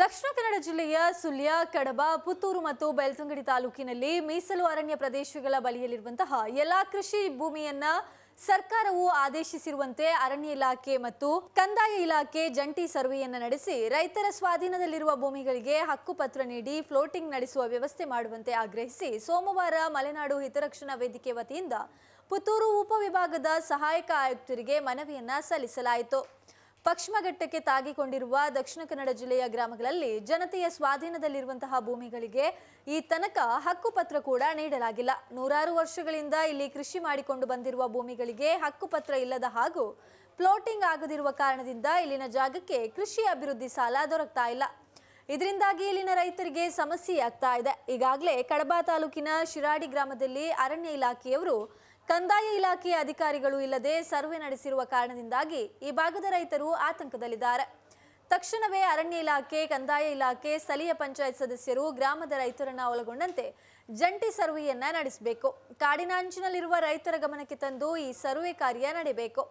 ದಕ್ಷಿಣ ಕನ್ನಡ ಜಿಲ್ಲೆಯ ಸುಳ್ಯ, ಕಡಬ, ಪುತ್ತೂರು ಮತ್ತು ಬೆಳ್ತಂಗಡಿ ತಾಲೂಕಿನಲ್ಲಿ ಮೀಸಲು ಅರಣ್ಯ ಪ್ರದೇಶಗಳ ಬಳಿಯಲ್ಲಿರುವಂತಹ ಎಲ್ಲಾ ಕೃಷಿ ಭೂಮಿಯನ್ನ ಸರ್ಕಾರವು ಆದೇಶಿಸಿರುವಂತೆ ಅರಣ್ಯ ಇಲಾಖೆ ಮತ್ತು ಕಂದಾಯ ಇಲಾಖೆ ಜಂಟಿ ಸರ್ವೆಯನ್ನು ನಡೆಸಿ ರೈತರ ಸ್ವಾಧೀನದಲ್ಲಿರುವ ಭೂಮಿಗಳಿಗೆ ಹಕ್ಕುಪತ್ರ ನೀಡಿ ಫ್ಲೋಟಿಂಗ್ ನಡೆಸುವ ವ್ಯವಸ್ಥೆ ಮಾಡುವಂತೆ ಆಗ್ರಹಿಸಿ ಸೋಮವಾರ ಮಲೆನಾಡು ಹಿತರಕ್ಷಣಾ ವೇದಿಕೆ ವತಿಯಿಂದ ಪುತ್ತೂರು ಉಪವಿಭಾಗದ ಸಹಾಯಕ ಆಯುಕ್ತರಿಗೆ ಮನವಿಯನ್ನ ಸಲ್ಲಿಸಲಾಯಿತು. ಪಶ್ಚಿಮಘಟ್ಟಕ್ಕೆ ತಾಗಿಕೊಂಡಿರುವ ದಕ್ಷಿಣ ಕನ್ನಡ ಜಿಲ್ಲೆಯ ಗ್ರಾಮಗಳಲ್ಲಿ ಜನತೆಯ ಸ್ವಾಧೀನದಲ್ಲಿರುವಂತಹ ಭೂಮಿಗಳಿಗೆ ಈ ತನಕ ಹಕ್ಕುಪತ್ರ ಕೂಡ ನೀಡಲಾಗಿಲ್ಲ. ನೂರಾರು ವರ್ಷಗಳಿಂದ ಇಲ್ಲಿ ಕೃಷಿ ಮಾಡಿಕೊಂಡು ಬಂದಿರುವ ಭೂಮಿಗಳಿಗೆ ಹಕ್ಕುಪತ್ರ ಇಲ್ಲದ ಹಾಗೂ ಫ್ಲೋಟಿಂಗ್ ಆಗದಿರುವ ಕಾರಣದಿಂದ ಇಲ್ಲಿನ ಜಾಗಕ್ಕೆ ಕೃಷಿ ಅಭಿವೃದ್ಧಿ ಸಾಲ ದೊರಕ್ತಾ ಇಲ್ಲ. ಇದರಿಂದಾಗಿ ಇಲ್ಲಿನ ರೈತರಿಗೆ ಸಮಸ್ಯೆ ಆಗ್ತಾ ಇದೆ. ಈಗಾಗಲೇ ಕಡಬ ತಾಲೂಕಿನ ಶಿರಾಡಿ ಗ್ರಾಮದಲ್ಲಿ ಅರಣ್ಯ ಇಲಾಖೆಯವರು ಕಂದಾಯ ಇಲಾಖೆಯ ಅಧಿಕಾರಿಗಳು ಇಲ್ಲದೆ ಸರ್ವೆ ನಡೆಸಿರುವ ಕಾರಣದಿಂದಾಗಿ ಈ ಭಾಗದ ರೈತರು ಆತಂಕದಲ್ಲಿದ್ದಾರೆ. ತಕ್ಷಣವೇ ಅರಣ್ಯ ಇಲಾಖೆ, ಕಂದಾಯ ಇಲಾಖೆ, ಸ್ಥಳೀಯ ಪಂಚಾಯತ್ ಸದಸ್ಯರು, ಗ್ರಾಮದ ರೈತರನ್ನ ಒಳಗೊಂಡಂತೆ ಜಂಟಿ ಸರ್ವೆಯನ್ನ ನಡೆಸಬೇಕು. ಕಾಡಿನ ಅಂಚಿನಲ್ಲಿರುವ ರೈತರ ಗಮನಕ್ಕೆ ತಂದು ಈ ಸರ್ವೆ ಕಾರ್ಯ ನಡೆಯಬೇಕು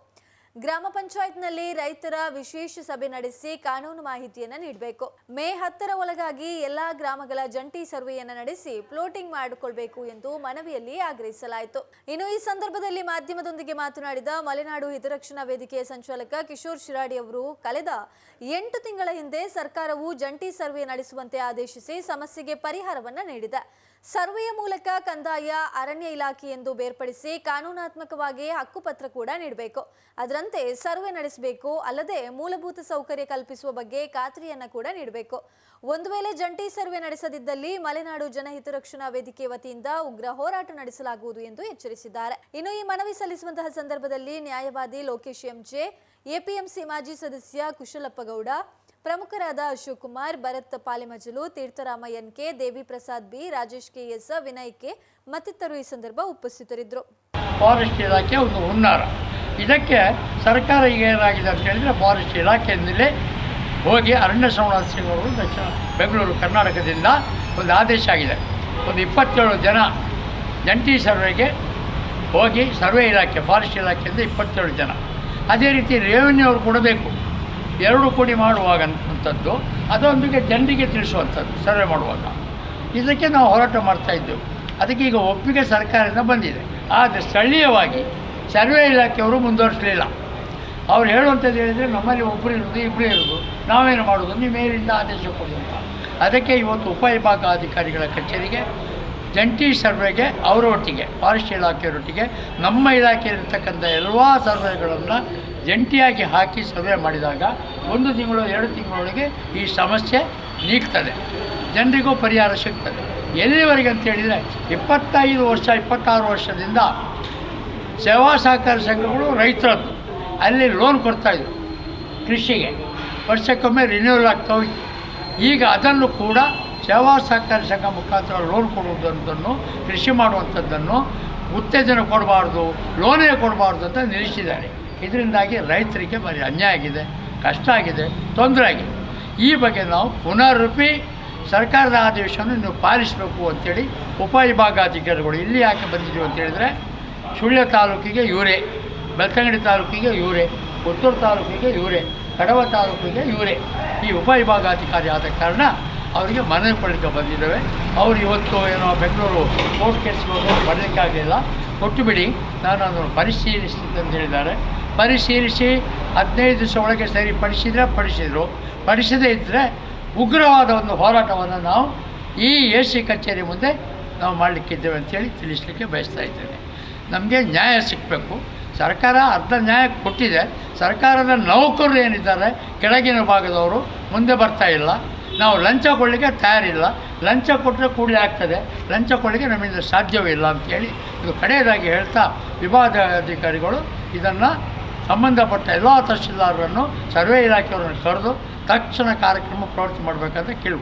ಗ್ರಾಮ ಪಂಚಾಯತ್ನಲ್ಲಿ ರೈತರ ವಿಶೇಷ ಸಭೆ ನಡೆಸಿ ಕಾನೂನು ಮಾಹಿತಿಯನ್ನು ನೀಡಬೇಕು. ಮೇ ಹತ್ತರ ಒಳಗಾಗಿ ಎಲ್ಲಾ ಗ್ರಾಮಗಳ ಜಂಟಿ ಸರ್ವೆಯನ್ನು ನಡೆಸಿ ಫ್ಲೋಟಿಂಗ್ ಮಾಡಿಕೊಳ್ಬೇಕು ಎಂದು ಮನವಿಯಲ್ಲಿ ಆಗ್ರಹಿಸಲಾಯಿತು. ಇನ್ನು ಈ ಸಂದರ್ಭದಲ್ಲಿ ಮಾಧ್ಯಮದೊಂದಿಗೆ ಮಾತನಾಡಿದ ಮಲೆನಾಡು ಹಿತರಕ್ಷಣಾ ವೇದಿಕೆಯ ಸಂಚಾಲಕ ಕಿಶೋರ್ ಶಿರಾಡಿ ಅವರು, ಕಳೆದ ಎಂಟು ತಿಂಗಳ ಹಿಂದೆ ಸರ್ಕಾರವು ಜಂಟಿ ಸರ್ವೆ ನಡೆಸುವಂತೆ ಆದೇಶಿಸಿ ಸಮಸ್ಯೆಗೆ ಪರಿಹಾರವನ್ನ ನೀಡಿದೆ. ಸರ್ವೆಯ ಮೂಲಕ ಕಂದಾಯ, ಅರಣ್ಯ ಇಲಾಖೆ ಎಂದು ಬೇರ್ಪಡಿಸಿ ಕಾನೂನಾತ್ಮಕವಾಗಿ ಹಕ್ಕುಪತ್ರ ಕೂಡ ನೀಡಬೇಕು. ಅದರಂತೆ ಸರ್ವೆ ನಡೆಸಬೇಕು, ಅಲ್ಲದೆ ಮೂಲಭೂತ ಸೌಕರ್ಯ ಕಲ್ಪಿಸುವ ಬಗ್ಗೆ ಖಾತ್ರಿಯನ್ನ ಕೂಡ ನೀಡಬೇಕು. ಒಂದು ವೇಳೆ ಜಂಟಿ ಸರ್ವೆ ನಡೆಸದಿದ್ದಲ್ಲಿ ಮಲೆನಾಡು ಜನಹಿತ ರಕ್ಷಣಾ ವೇದಿಕೆ ವತಿಯಿಂದ ಉಗ್ರ ಹೋರಾಟ ನಡೆಸಲಾಗುವುದು ಎಂದು ಎಚ್ಚರಿಸಿದ್ದಾರೆ. ಇನ್ನು ಈ ಮನವಿ ಸಲ್ಲಿಸುವಂತಹ ಸಂದರ್ಭದಲ್ಲಿ ನ್ಯಾಯವಾದಿ ಲೋಕೇಶ್ ಎಂಜೆ, ಎಪಿಎಂಸಿ ಮಾಜಿ ಸದಸ್ಯ ಕುಶಲಪ್ಪಗೌಡ ಪ್ರಮುಖರಾದ Ashok Kumar, Bharath Palemajalu, Theertharama N K Devi Prasad B, Rajesh K S Vinay K ಮತ್ತಿತರರು ಈ ಸಂದರ್ಭ ಉಪಸ್ಥಿತರಿದ್ದರು. ಫಾರೆಸ್ಟ್ ಇಲಾಖೆ ಒಂದು ಹುನ್ನಾರ. ಇದಕ್ಕೆ ಸರ್ಕಾರ ಈಗ ಏನಾಗಿದೆ ಅಂತ ಹೇಳಿದರೆ ಫಾರೆಸ್ಟ್ ಇಲಾಖೆಯಿಂದಲೇ ಹೋಗಿ ಅರಣ್ಯ ಸಂರಕ್ಷಣಾ ಸಿಂಗ್ ದಕ್ಷಿಣ ಬೆಂಗಳೂರು ಕರ್ನಾಟಕದಿಂದ ಒಂದು ಆದೇಶ ಆಗಿದೆ. ಒಂದು ಇಪ್ಪತ್ತೇಳು ಜನ ಜಂಟಿ ಸರ್ವೆಗೆ ಹೋಗಿ ಸರ್ವೆ ಇಲಾಖೆ, ಫಾರೆಸ್ಟ್ ಇಲಾಖೆಯಿಂದ ಇಪ್ಪತ್ತೇಳು ಜನ. ಅದೇ ರೀತಿ ರೆವೆನ್ಯೂ ಅವರು ಕೊಡಬೇಕು. ಎರಡು ಕೂಡಿ ಮಾಡುವಾಗಂಥದ್ದು ಅದೊಂದಿಗೆ ಜನರಿಗೆ ತಿಳಿಸುವಂಥದ್ದು, ಸರ್ವೆ ಮಾಡುವಾಗ. ಇದಕ್ಕೆ ನಾವು ಹೋರಾಟ ಮಾಡ್ತಾ ಇದ್ದೆವು. ಅದಕ್ಕೆ ಈಗ ಒಪ್ಪಿಗೆ ಸರ್ಕಾರದಿಂದ ಬಂದಿದೆ. ಆದರೆ ಸ್ಥಳೀಯವಾಗಿ ಸರ್ವೆ ಇಲಾಖೆಯವರು ಮುಂದುವರಿಸಲಿಲ್ಲ. ಅವ್ರು ಹೇಳುವಂಥದ್ದು ಹೇಳಿದರೆ, ನಮ್ಮಲ್ಲಿ ಒಬ್ಬರು ಇರೋದು ಇಬ್ಬರು ಇರೋದು, ನಾವೇನು ಮಾಡೋದು, ನೀವು ಮೇಲಿಂದ ಆದೇಶ ಕೊಡಿ ಅಂತ. ಅದಕ್ಕೆ ಇವತ್ತು ಉಪವಿಭಾಗಾಧಿಕಾರಿಗಳ ಕಚೇರಿಗೆ, ಜಂಟಿ ಸರ್ವೆಗೆ ಅವರೊಟ್ಟಿಗೆ, ಫಾರೆಸ್ಟ್ ಇಲಾಖೆಯವರೊಟ್ಟಿಗೆ ನಮ್ಮ ಇಲಾಖೆಯಲ್ಲಿರ್ತಕ್ಕಂಥ ಎಲ್ಲ ಸರ್ವೆಗಳನ್ನು ಜಂಟಿಯಾಗಿ ಹಾಕಿ ಸರ್ವೆ ಮಾಡಿದಾಗ ಒಂದು ತಿಂಗಳು, ಎರಡು ತಿಂಗಳೊಳಗೆ ಈ ಸಮಸ್ಯೆ ನೀಗ್ತದೆ. ಜನರಿಗೂ ಪರಿಹಾರ ಸಿಗ್ತದೆ. ಎಲ್ಲಿವರೆಗೆ ಅಂತ ಹೇಳಿದರೆ ಇಪ್ಪತ್ತೈದು ವರ್ಷ, ಇಪ್ಪತ್ತಾರು ವರ್ಷದಿಂದ ಸೇವಾ ಸಹಕಾರ ಸಂಘಗಳು ರೈತರದ್ದು. ಅಲ್ಲಿ ಲೋನ್ ಕೊಡ್ತಾಯಿದ್ರು ಕೃಷಿಗೆ. ವರ್ಷಕ್ಕೊಮ್ಮೆ ರಿನ್ಯೂವಲ್ ಆಗ್ತಾ ಹೋಯ್ತು. ಈಗ ಅದನ್ನು ಕೂಡ ಸೇವಾ ಸಹಕಾರ ಸಂಘ ಮುಖಾಂತರ ಲೋನ್ ಕೊಡುವುದನ್ನು ಕೃಷಿ ಮಾಡುವಂಥದ್ದನ್ನು ಉತ್ತೇಜನ ಕೊಡಬಾರ್ದು ಲೋನೇ ಕೊಡಬಾರ್ದು ಅಂತ ನಿಲ್ಲಿಸಿದ್ದಾರೆ. ಇದರಿಂದಾಗಿ ರೈತರಿಗೆ ಬರೀ ಅನ್ಯಾಯ ಆಗಿದೆ, ಕಷ್ಟ ಆಗಿದೆ, ತೊಂದರೆ ಆಗಿದೆ. ಈ ಬಗ್ಗೆ ನಾವು ಪುನರುಪಿ ಸರ್ಕಾರದ ಆದೇಶವನ್ನು ನೀವು ಪಾಲಿಸಬೇಕು ಅಂತೇಳಿ ಉಪವಿಭಾಗಾಧಿಕಾರಿಗಳು ಇಲ್ಲಿ ಯಾಕೆ ಬಂದಿದ್ದೀವಿ ಅಂತ ಹೇಳಿದರೆ ಸುಳ್ಯ ತಾಲೂಕಿಗೆ ಇವರೇ ಬೆಳ್ತಂಗಡಿ ತಾಲೂಕಿಗೆ ಇವರೇ ಪುತ್ತೂರು ತಾಲೂಕಿಗೆ ಇವರೇ ಕಡವ ತಾಲೂಕಿಗೆ ಇವರೇ ಈ ಉಪವಿಭಾಗಾಧಿಕಾರಿ ಆದ ಕಾರಣ ಅವರಿಗೆ ಮನವಿ ಕೊಡಲಿಕ್ಕೆ ಬಂದಿದ್ದಾವೆ. ಅವರು ಇವತ್ತು ಏನೋ ಬೆಂಗಳೂರು ಕೋರ್ಟ್ ಕೇಸ್ಗೆ ಬರಲಿಕ್ಕಾಗಲಿಲ್ಲ. ಕೊಟ್ಟು ಬಿಡಿ ನಾನು ಅದನ್ನು ಅಂತ ಹೇಳಿದ್ದಾರೆ. ಪರಿಶೀಲಿಸಿ ಹದಿನೈದು ದಿವಸ ಒಳಗೆ ಸರಿಪಡಿಸಿದರೆ ಪಡಿಸಿದರು ಪಡಿಸದೇ ಇದ್ದರೆ ಉಗ್ರವಾದ ಒಂದು ಹೋರಾಟವನ್ನು ನಾವು ಈ ಎ ಸಿ ಕಚೇರಿ ಮುಂದೆ ನಾವು ಮಾಡಲಿಕ್ಕಿದ್ದೇವೆ ಅಂತೇಳಿ ತಿಳಿಸ್ಲಿಕ್ಕೆ ಬಯಸ್ತಾ ಇದ್ದೇನೆ. ನಮಗೆ ನ್ಯಾಯ ಸಿಗಬೇಕು ಸರ್ಕಾರ ಅರ್ಧ ನ್ಯಾಯ ಕೊಟ್ಟಿದೆ. ಸರ್ಕಾರದ ನೌಕರರು ಏನಿದ್ದಾರೆ, ಕೆಳಗಿನ ಭಾಗದವರು ಮುಂದೆ ಬರ್ತಾ ಇಲ್ಲ. ನಾವು ಲಂಚ ಕೊಡಲಿಕ್ಕೆ ತಯಾರಿಲ್ಲ. ಲಂಚ ಕೊಟ್ಟರೆ ಕೂಡಲೇ ಆಗ್ತದೆ. ಲಂಚ ಕೊಡಲಿಕ್ಕೆ ನಮ್ಮಿಂದ ಸಾಧ್ಯವೇ ಇಲ್ಲ ಅಂತೇಳಿ ಇದು ಕಡೆಯದಾಗಿ ಹೇಳ್ತಾ ವಿಭಾಗಾಧಿಕಾರಿಗಳು ಇದನ್ನು ಸಂಬಂಧಪಟ್ಟ ಎಲ್ಲ ತಹಶೀಲ್ದಾರರನ್ನು ಸರ್ವೆ ಇಲಾಖೆಯವರನ್ನು ಕರೆದು ತಕ್ಷಣ ಕಾರ್ಯಕ್ರಮ ಪ್ರವೃತ್ತಿ ಮಾಡಬೇಕಂತ ಕೇಳ್ಬೋದು.